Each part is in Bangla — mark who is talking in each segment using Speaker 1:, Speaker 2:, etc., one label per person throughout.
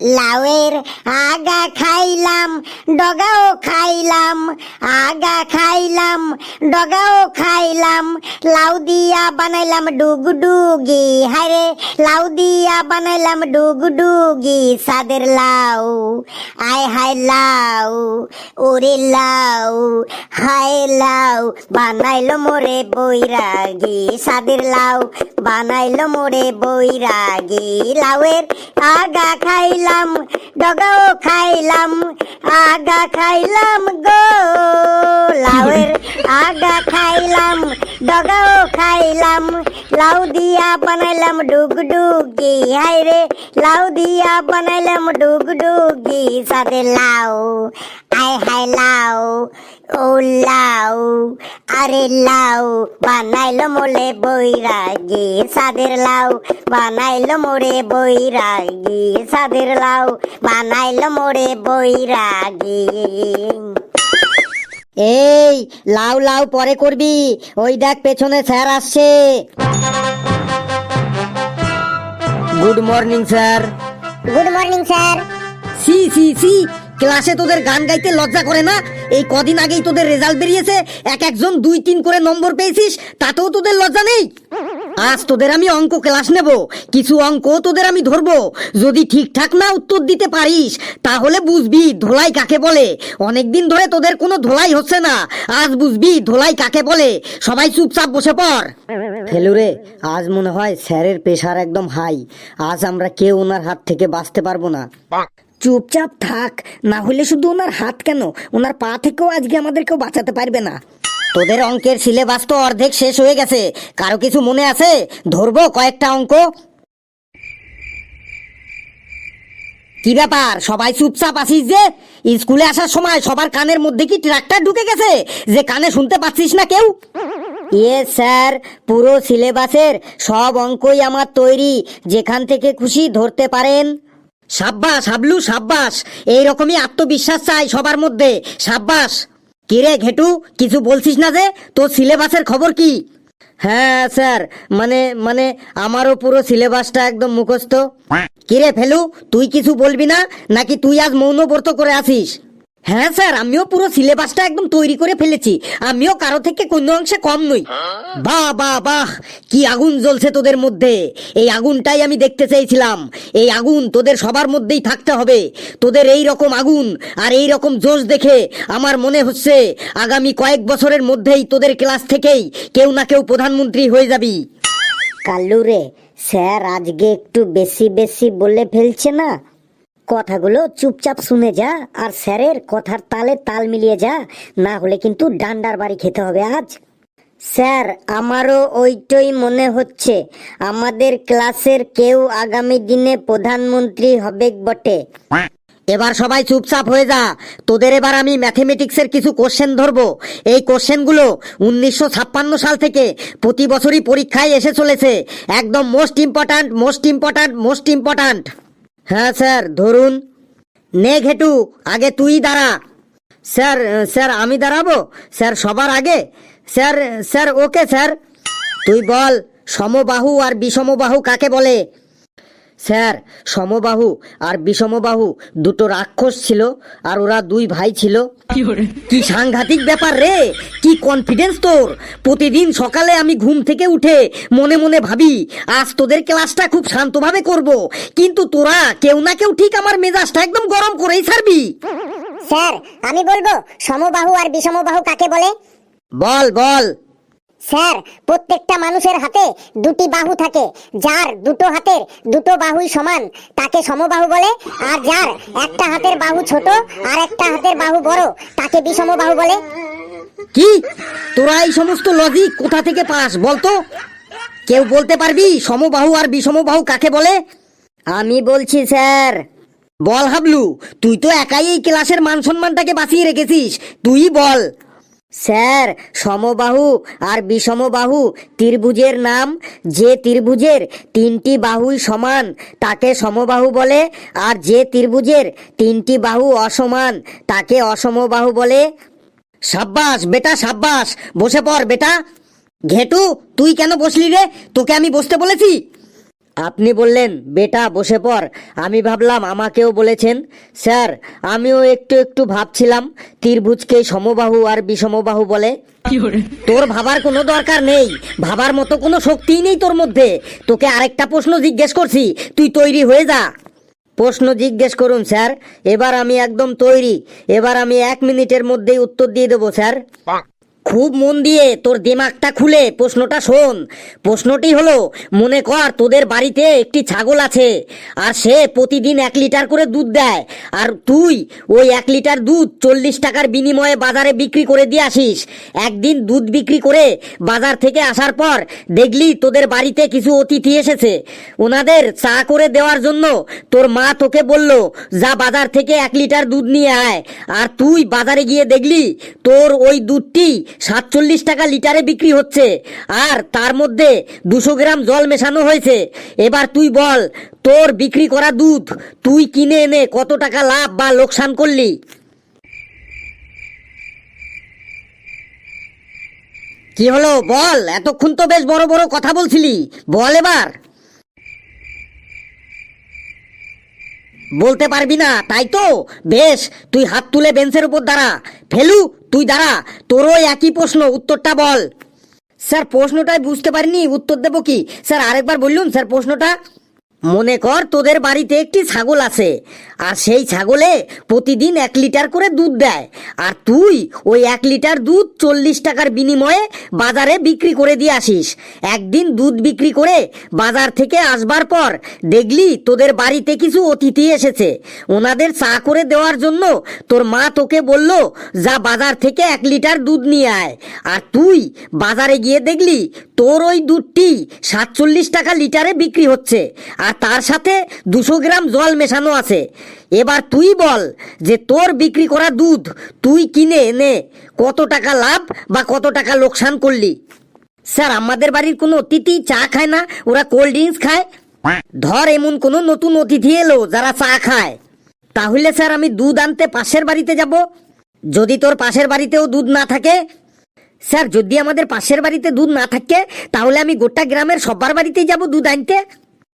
Speaker 1: লাউয়ের আগা খাইলাম, ডগাও খাইলাম, আগা খাইলাম, ডগাও খাইলাম, লাউ দিয়া বানাইলাম ডুগডুগি। হায়রে, লাউ দিয়া বানাইলাম ডুগডুগি, সাদের লাউ, আয় হায় লাউ, ওরে লাউ, হায় লাউ, বানাইলো মোরে বৈরাগী, সাদের লাউ, বানাইলো মোরে বৈরাগী। লাউয়ের আগা খাইলাম ডগাও খাইলাম, আগা খাইলাম গো। লাউয়ের আগা খাইলাম, ডগাও খাইলাম, লাউ দিয়া বানাইলাম ডুগডুগি। হাই রে, লাউ দিয়া বানাইলাম ডুগডুগি। সাথে লাউ, আয় হাই লাউ। ও লাউ আরে লাউ বানাইলো মোলে বৈরাগী সাদের লাউ বানাইলো মোরে বৈরাগী সাদের লাউ বানাইলো মোরে বৈরাগী।
Speaker 2: এই লাউ লাউ পরে করবি ওই দেখ পেছনে স্যার আসছে। Good morning sir
Speaker 1: good morning sir
Speaker 2: C C C ক্লাসে তোদের গান গাইতে লজ্জা করে না? এই কদিন আগেই তোদের রেজাল্ট বেরিয়েছে, এক একজন দুই তিন করে নম্বর পেয়েছিস, তাতেও তোদের লজ্জা নেই? আজ তোদের আমি অঙ্ক ক্লাস নেব, কিছু অঙ্ক তোদের আমি ধরবো। যদি ঠিকঠাক না উত্তর দিতে পারিস, তাহলে বুঝবি ধোলাই কাকে বলে। অনেকদিন ধরে তোদের কোনো ধোলাই হচ্ছে না, আজ বুঝবি ধোলাই কাকে বলে। সবাই চুপচাপ বসে পড়। ফেলুরে আজ মনে হয় স্যারের প্রেশার একদম হাই আজ আমরা কেউ ওনার হাত থেকে বাঁচতে পারব না। চুপচাপ থাক। না হলে শুধু ওনার হাত কেন? ওনার পা থেকেও আজকে আমাদের কেউ বাঁচাতে পারবে না। তোদের অঙ্কের সিলেবাস তো অর্ধেক শেষ হয়ে গেছে। কারও কিছু মনে আছে? ধরবো কয়েকটা অঙ্ক। কি ব্যাপার? সবাই চুপচাপ আসিস যে? স্কুলে আসার সময় সবার কানের মধ্যে কি ট্রাক্টর ঢুকে গেছে? যে কানে শুনতে পাচ্ছিস না কেউ? ইয়ে স্যার, পুরো সিলেবাসের সব অঙ্কই আমার তৈরি। যেখান থেকে খুশি ধরতে পারেন। সাব্বাস হাবলু সাব্বাস। এইরকমই আত্মবিশ্বাস চাই সবার মধ্যে। সাব্বাস। কিরে ঘেটু কিছু বলছিস না যে? তোর সিলেবাসের খবর কি? হ্যাঁ স্যার। মানে মানে আমারও পুরো সিলেবাসটা একদম মুখস্থ। কিরে ফেলু তুই কিছু বলবি না? নাকি তুই আজ মৌনব্রত করে আসিস? হ্যাঁ স্যার, আমিও পুরো সিলেবাসটা একদম তৈরি করে ফেলেছি। আমিও কারও থেকে কোনো অংশে কম নই। বাহ বাহ বাহ, কি আগুন জ্বলছে তোদের মধ্যে। এই আগুনটাই আমি দেখতে চেয়েছিলাম। এই আগুন তোদের সবার মধ্যেই থাকতে হবে। তোদের এই রকম আগুন আর এই রকম জোশ দেখে আমার মনে হচ্ছে আগামী কয়েক বছরের মধ্যেই তোদের ক্লাস থেকেই কেউ না কেউ প্রধানমন্ত্রী হয়ে যাবি।
Speaker 1: কাল্লু রে, স্যার আজকে একটু বেশি বেশি বলে ফেলছে না? কথাগুলো চুপচাপ শুনে যা আর স্যারের কথার তালে তাল মিলিয়ে যা, না হলে কিন্তু ডান্ডার বাড়ি খেতে হবে আজ। স্যার, আমারও ওইটাই মনে হচ্ছে। আমাদের ক্লাসের কেউ আগামী দিনে প্রধানমন্ত্রী হবে বটে।
Speaker 2: এবার সবাই চুপচাপ হয়ে যা। তোদের এবার আমি ম্যাথমেটিক্সের কিছু কোশ্চেন ধরবো। এই কোশ্চেনগুলো উনিশশো ছাপ্পান্ন সাল থেকে প্রতি বছরই পরীক্ষায় এসে চলেছে। একদম most important most important most important হ্যাঁ স্যার, ধরুন। নে ঘেটু, আগে তুই দাঁড়া। স্যার স্যার, আমি দাঁড়াবো? স্যার, সবার আগে? Sir sir, okay, sir. তুই বল, সমবাহু আর বিষমবাহু কাকে বলে? স্যার সমবাহু আর বিষমবাহু দুটো রাক্ষস ছিল আর ওরা দুই ভাই ছিল। কি সাংঘাতিক ব্যাপার রে? কি কনফিডেন্স তোর? প্রতিদিন সকালে আমি ঘুম থেকে উঠে মনে মনে ভাবি আজ তোদের ক্লাসটা খুব শান্তভাবে করব কিন্তু তোরা কেউ না কেউ ঠিক আমার মেজাজটা একদম গরম করেই ছাড়বি।
Speaker 1: স্যার আমি বলব সমবাহু আর বিষমবাহু কাকে বলে?
Speaker 2: বল বল।
Speaker 1: স্যার, প্রত্যেকটা মানুষের হাতে দুটি বাহু থাকে। যার দুটো হাতের দুটো বাহুই সমান, তাকে সমবাহু বলে। আর যার একটা হাতের বাহু ছোট, আর একটা হাতের বাহু বড়, তাকে বিষমবাহু বলে।
Speaker 2: কি? তোরা এই সমস্ত লজিক কোথা থেকে পাস বলতো? কেউ বলতে পারবি সমবাহু আর বিষমবাহু কাকে বলে? আমি বলছি, স্যার। বল হাবলু, তুই তো একাই এই ক্লাসের মান সম্মানটাকে বাঁচিয়ে রেখেছিস। তুই বল। স্যার, সমবাহু আর বিষমবাহু ত্রিভুজের নাম। যে ত্রিভুজের তিনটি বাহুই সমান, তাকে সমবাহু বলে। আর যে ত্রিভুজের তিনটি বাহু অসমান, তাকে অসমবাহু বলে। সাব্বাস, বেটা সাব্বাস, বসে পড়, বেটা। ঘেটু, তুই কেন বসলি রে? তোকে আমি বসতে বলেছি। আপনি বললেন বেটা বসে পর আমি ভাবলাম আমাকেও বলেছেন। স্যার আমিও একটু একটু ভাবছিলাম ত্রিভুজকে সমবাহু আর বিষমবাহু বলে। তোর ভাবার কোনো দরকার নেই ভাবার মতো কোনো শক্তিই নেই তোর মধ্যে। তোকে আরেকটা প্রশ্ন জিজ্ঞেস করছি তুই তৈরি হয়ে যা। প্রশ্ন জিজ্ঞেস করুন স্যার। এবার আমি একদম তৈরি। এবার আমি এক মিনিটের মধ্যেই উত্তর দিয়ে দেবো স্যার। খুব মন দিয়ে তোর দিমাগটা খুলে প্রশ্নটা শোন। প্রশ্নটি হলো, মনে কর তোদের বাড়িতে একটি ছাগল আছে, আর সে প্রতিদিন এক লিটার করে দুধ দেয়, আর তুই ওই এক লিটার দুধ চল্লিশ টাকার বিনিময়ে বাজারে বিক্রি করে দিয়ে আসিস। একদিন দুধ বিক্রি করে বাজার থেকে আসার পর দেখলি তোদের বাড়িতে কিছু অতিথি এসেছে। ওনাদের চা করে দেওয়ার জন্য তোর মা তোকে বলল, যা বাজার থেকে এক লিটার দুধ নিয়ে আয়। আর তুই বাজারে গিয়ে দেখলি তোর ওই দুধটি সাতচল্লিশ টাকা লিটারে বিক্রি হচ্ছে। আর তার মধ্যে দুশো গ্রাম জল মেশানো হয়েছে। এবার তুই বল, তোর বিক্রি করা দুধ তুই কিনে এনে কত টাকা লাভ বা লোকসান করলি? কি হলো? বল, এতক্ষণ তো বেশ বড় বড় কথা বলছিলি। বল এবার। বলতে পারবি না, তাই তো? বেশ, তুই হাত তুলে বেঞ্চের উপর দাঁড়া। ফেলু তুই দাঁড়া, তোরও একই প্রশ্ন, উত্তরটা বল। স্যার, প্রশ্নটাই বুঝতে পারিনি, উত্তর দেবো কি? স্যার, আরেকবার বললুন স্যার, প্রশ্নটা? মনে কর তোদের বাড়িতে একটি ছাগল আছে, আর সেই ছাগলে প্রতিদিন এক লিটার করে দুধ দেয়, আর তুই ওই এক লিটার দুধ চল্লিশ টাকার বিনিময়ে বাজারে বিক্রি করে দিয়ে আসিস। একদিন দুধ বিক্রি করে বাজার থেকে আসবার পর দেখলি তোদের বাড়িতে কিছু অতিথি এসেছে। ওনাদের চা করে দেওয়ার জন্য তোর মা তোকে বলল, যা বাজার থেকে এক লিটার দুধ নিয়ে আয়। আর তুই বাজারে গিয়ে দেখলি তোর ওই দুধটি সাতচল্লিশ টাকা লিটারে বিক্রি হচ্ছে, আর তার সাথে দুশো গ্রাম জল মেশানো আছে। এবার তুই বল যে তোর বিক্রি করা দুধ তুই কিনে এনে কত টাকা লাভ বা কত টাকা লোকসান করলি? স্যার, আমাদের বাড়ির কোনো অতিথি চা খায় না, ওরা কোল্ড ড্রিঙ্কস খায়। ধর এমন কোনো নতুন অতিথি এলো যারা চা খায়। তাহলে স্যার, আমি দুধ আনতে পাশের বাড়িতে যাব? যদি তোর পাশের বাড়িতেও দুধ না থাকে? স্যার, যদি আমাদের পাশের বাড়িতে দুধ না থাকে, তাহলে আমি গোটা গ্রামের সবার বাড়িতেই যাব দুধ আনতে।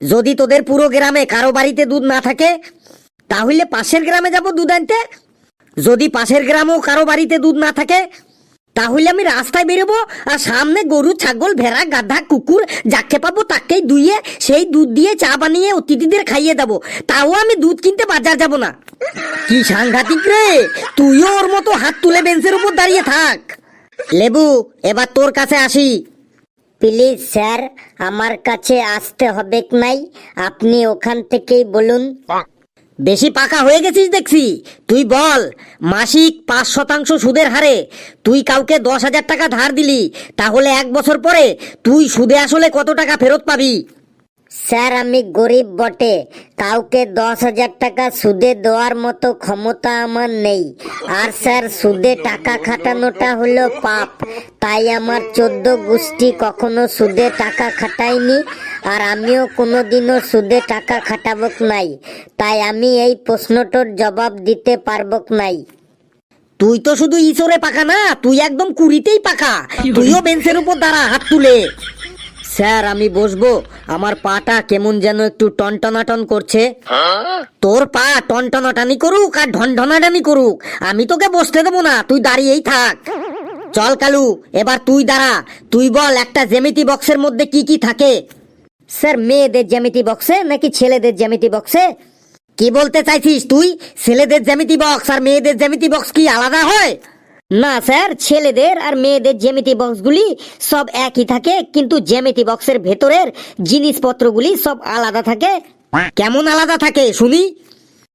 Speaker 2: যদি তোদের পুরো গ্রামে কারও বাড়িতে দুধ না থাকে, তাহলে পাশের গ্রামে যাব দুধ আনতে। যদি পাশের গ্রামেও কারও বাড়িতে দুধ না থাকে, তাহলে আমি রাস্তায় বেরোবো আর সামনে গরু, ছাগল, ভেড়া, গাধা, কুকুর যাকে পাবো তাকেই দুইয়ে সেই দুধ দিয়ে চা বানিয়ে অতিথিদের খাইয়ে দেবো। তাও আমি দুধ কিনতে বাজার যাব না। কি সাংঘাতিক রে! তুইও ওর মতো হাত তুলে বেঞ্চের উপর দাঁড়িয়ে থাক। লেবু, এবার তোর কাছে আসি।
Speaker 1: প্লিজ স্যার, আমার কাছে আসতে হবে নাই? আপনি ওখান থেকেই বলুন।
Speaker 2: বেশি পাকা হয়ে গেছিস দেখছি। তুই বল, মাসিক পাঁচ শতাংশ সুদের হারে তুই কাউকে দশ হাজার টাকা ধার দিলি, তাহলে এক বছর পরে তুই সুদে আসলে কত টাকা ফেরত পাবি?
Speaker 1: স্যার আমি গরিব বটে। কাউকে দশ হাজার টাকা সুদে দেওয়ার মতো ক্ষমতা আমার নেই। আর স্যার সুদে টাকা খাটানোটা হলো পাপ। তাই আমার চোদ্দ গোষ্ঠী কখনো সুদে টাকা খাটায়নি আর আমিও কোনোদিনও সুদে টাকা খাটাবক নাই। তাই আমি এই প্রশ্নটার জবাব দিতে পারবক নাই।
Speaker 2: তুই তো শুধু ইসরে পাকা না তুই একদম কুড়িতেই পাকা। তুইও বেঞ্চের উপর দাঁড়া হাত তুলে। স্যার, আমি বসবো। আমার পাটা কেমন যেন একটু টনটনাটন করছে। তোর পা টনটনাটানি করুক আর ঢনঢনাটানি করুক। আমি তোকে বসতে দেবো না, তুই দাঁড়িয়েই থাক। চল, কালু, এবার তুই দাঁড়া। তুই বল, একটা জ্যামিতি বক্সের মধ্যে কি কি থাকে?
Speaker 1: স্যার, মেয়েদের জ্যামিতি বক্সে নাকি ছেলেদের জ্যামিতি বক্সে?
Speaker 2: কি বলতে চাইছিস তুই? ছেলেদের জ্যামিতি বক্স আর মেয়েদের জ্যামিতি বক্স কি আলাদা হয়?
Speaker 1: না স্যার ছেলেদের আর মেয়েদের জ্যামিতি বক্সগুলি সব একই থাকে কিন্তু জ্যামিতি বক্সের ভেতরের জিনিসপত্রগুলি সব আলাদা থাকে।
Speaker 2: কেমন আলাদা থাকে শুনি?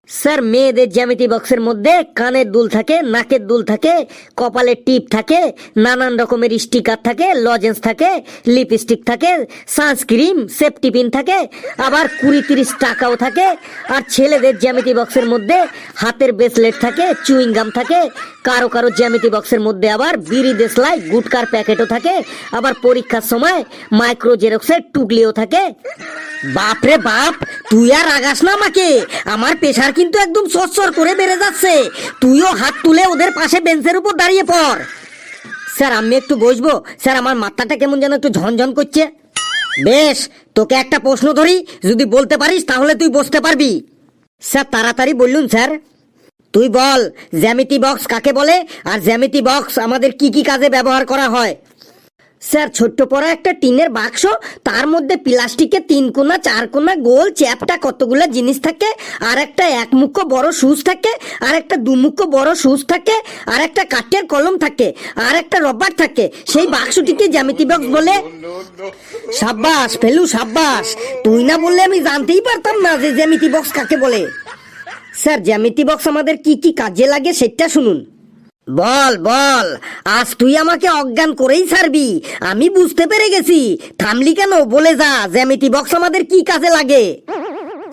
Speaker 1: স্যার, মেয়েদের জ্যামিতি বক্সের মধ্যে কানের দুল থাকে, নাকের দুল থাকে কপালের টিপ থাকে, নানান রকমের স্টিকার থাকে, লজেন্স থাকে, লিপস্টিক থাকে, সানস্ক্রিম, সেফটি পিন থাকে, আবার কুড়ি তিরিশ টাকাও থাকে। আর ছেলেদের জ্যামিতি বক্সের মধ্যে হাতের ব্রেসলেট থাকে, চুইং গাম থাকে, কারও কারও জ্যামিতি বক্সের মধ্যে আবার বিড়ি দেশলাই, গুটকার প্যাকেটও থাকে, আবার পরীক্ষার সময় মাইক্রো জেরক্সের টুকলিও থাকে।
Speaker 2: বাপরে বাপ, তুই আর আগাস না আমাকে, আমার প্রেশার কিন্তু একদম সরসর করে বেড়ে যাচ্ছে। তুইও হাত তুলে ওদের পাশে বেঞ্চের উপর দাঁড়িয়ে পড়। স্যার, আমি একটু বসবো। স্যার, আমার মাথাটা কেমন যেন একটু ঝনঝন করছে। বেশ, তোকে একটা প্রশ্ন ধরি। যদি বলতে পারিস, তাহলে তুই বসতে পারবি। স্যার, তাড়াতাড়ি বললুন, স্যার। তুই বল, জ্যামিতি বক্স কাকে বলে? আর জ্যামিতি বক্স আমাদের কি কি কাজে ব্যবহার করা হয়? স্যার, ছোট্ট পড়া একটা টিনের বাক্স, তার মধ্যে প্লাস্টিকের তিন কোনা, চার কোনা, গোল চ্যাপটা কতগুলো জিনিস থাকে, আর একটা এক মুখ্য বড় সুচ থাকে, আর একটা দু দুমুখ্য বড় সুচ থাকে, আর একটা কাঠের কলম থাকে, আর একটা রবার থাকে। সেই বাক্সটিকে জ্যামিতি বক্স বলে সাব্বাস, ফেলু, সাব্বাস। তুই না বললে আমি জানতেই পারতাম না যে জ্যামিতি বক্স কাকে বলে। স্যার, জ্যামিতি বক্স আমাদের কি কি কাজে লাগে সেটা শুনুন। বল বল। আজ তুই আমাকে অজ্ঞান করেই ছাড়বি। আমি বুঝতে পেরে গেছি। থামলি কেন? বলে যা। জ্যামিতি বক্স আমাদের কি কাজে লাগে?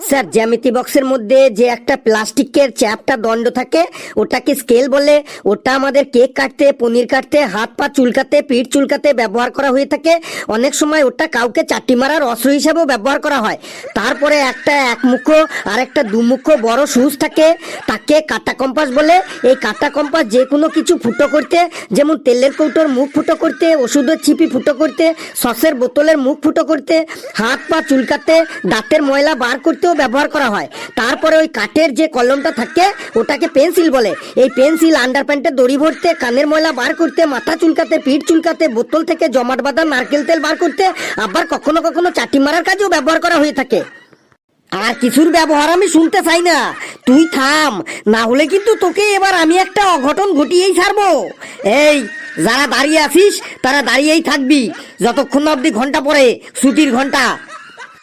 Speaker 2: স্যার, জ্যামিতি বক্সের মধ্যে যে একটা প্লাস্টিকের চ্যাপটা দণ্ড থাকে, ওটাকে স্কেল বলে, ওটা আমাদের কেক কাটতে, পনির কাটতে, হাত পা চুলকাতে, পিঠ চুলকাতে ব্যবহার করা হয়ে থাকে। অনেক সময় ওটা কাউকে চাটি মারার অস্ত্র হিসাবেও ব্যবহার করা হয়। তারপরে একটা একমুখ আর একটা দুমুখ বড় সুচ থাকে, তাকে কাটা কম্পাস বলে। এই কাটা কম্পাস যে কোনো কিছু ফুটো করতে, যেমন তেলের কৌটোর মুখ ফুটো করতে, ওষুধের ছিপি ফুটো করতে, সসের বোতলের মুখ ফুটো করতে, হাত পা চুলকাতে, দাঁতের ময়লা বার করতেও ব্যবহার করা হয়। তারপরে ওই কাঠের যে কলমটা থাকে, ওটাকে পেন্সিল বলে। এই পেন্সিল আন্ডার প্যান্টে দড়ি ভরতে, কানের ময়লা বার করতে, মাথা চুলকাতে, পিঠ চুলকাতে, বোতল থেকে জমাট বাঁধা, নারকেল তেল বার করতে, আবার কখনো কখনো চাটি মারার কাজেও ব্যবহার করা হয়ে থাকে। আর কিছুর ব্যবহার আমি শুনতে চাই না। তুই থাম, না হলে কিন্তু তোকে এবার আমি একটা অঘটন ঘটিয়েই ছাড়বো। এই, যারা দাঁড়িয়ে আছিস, তারা দাঁড়িয়েই থাকবি, যতক্ষণ না অব্দি ঘণ্টা পরে ছুটির ঘণ্টা।